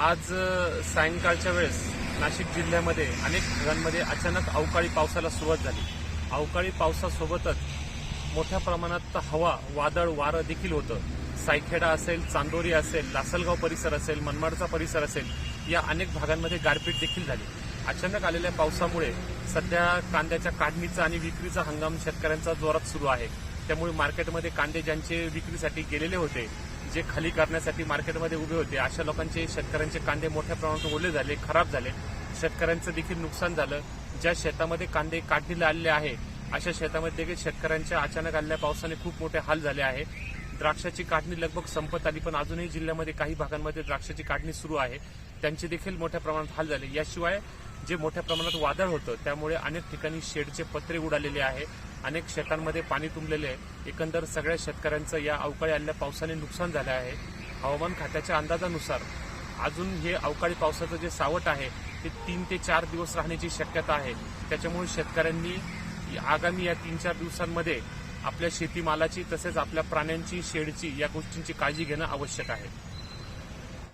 आज सायंकाळच्या वेळेस नाशिक जिल्ह्यामध्ये अनेक भागांमध्ये अचानक अवकाळी पावसाला सुरुवात झाली. अवकाळी पावसासोबतच मोठ्या प्रमाणात हवा वादळ वारं देखील होतं. सायखेडा असेल चांदोरी असेल लासलगाव परिसर असेल मनमाडचा परिसर असेल या अनेक भागांमध्ये गारपीट देखील झाली. अचानक आलेल्या पावसामुळे सध्या कांद्याच्या काढणीचा आणि विक्रीचा हंगाम शेतकऱ्यांचा जोरात सुरू आहे. त्यामुळे मार्केटमध्ये कांदे ज्यांचे विक्रीसाठी गेलेले होते जे खाली करण्यासाठी मार्केटमध्ये उभे होते अशा लोकांचे शेतकऱ्यांचे कांदे मोठ्या प्रमाणात ओले झाले खराब झाले. शेतकऱ्यांचं देखील नुकसान झालं. ज्या शेतामध्ये कांदे काढणीला आलेले आहे अशा शेतामध्ये देखील शेतकऱ्यांच्या अचानक आलेल्या पावसाने खूप मोठे हाल झाले आहे. द्राक्षाची काढणी लगभग संपत आली पण अजूनही जिल्ह्यामध्ये काही भागांमध्ये द्राक्षाची काढणी सुरू आहे. त्यांचे देखील मोठ्या प्रमाणात हाल झाले. याशिवाय जे मोठ्या प्रमाणात वादळ होतं त्यामुळे अनेक ठिकाणी शेडचे पत्रे उडालेले आहे. अनेक शेतांमध्ये पाणी तुंबलेले आहे. एकंदर सगळ्या शेतकऱ्यांचं या अवकाळी आलेल्या पावसाने नुकसान झालं आहे. हवामान खात्याच्या अंदाजानुसार अजून हे अवकाळी पावसाचं जे सावट आहे ते तीन ते चार दिवस राहण्याची शक्यता आहे. त्याच्यामुळे शेतकऱ्यांनी आगामी या तीन चार दिवसांमध्ये आपल्या शेतीमालाची तसेच आपल्या प्राण्यांची शेडची या गोष्टींची काळजी घेणं आवश्यक आहे.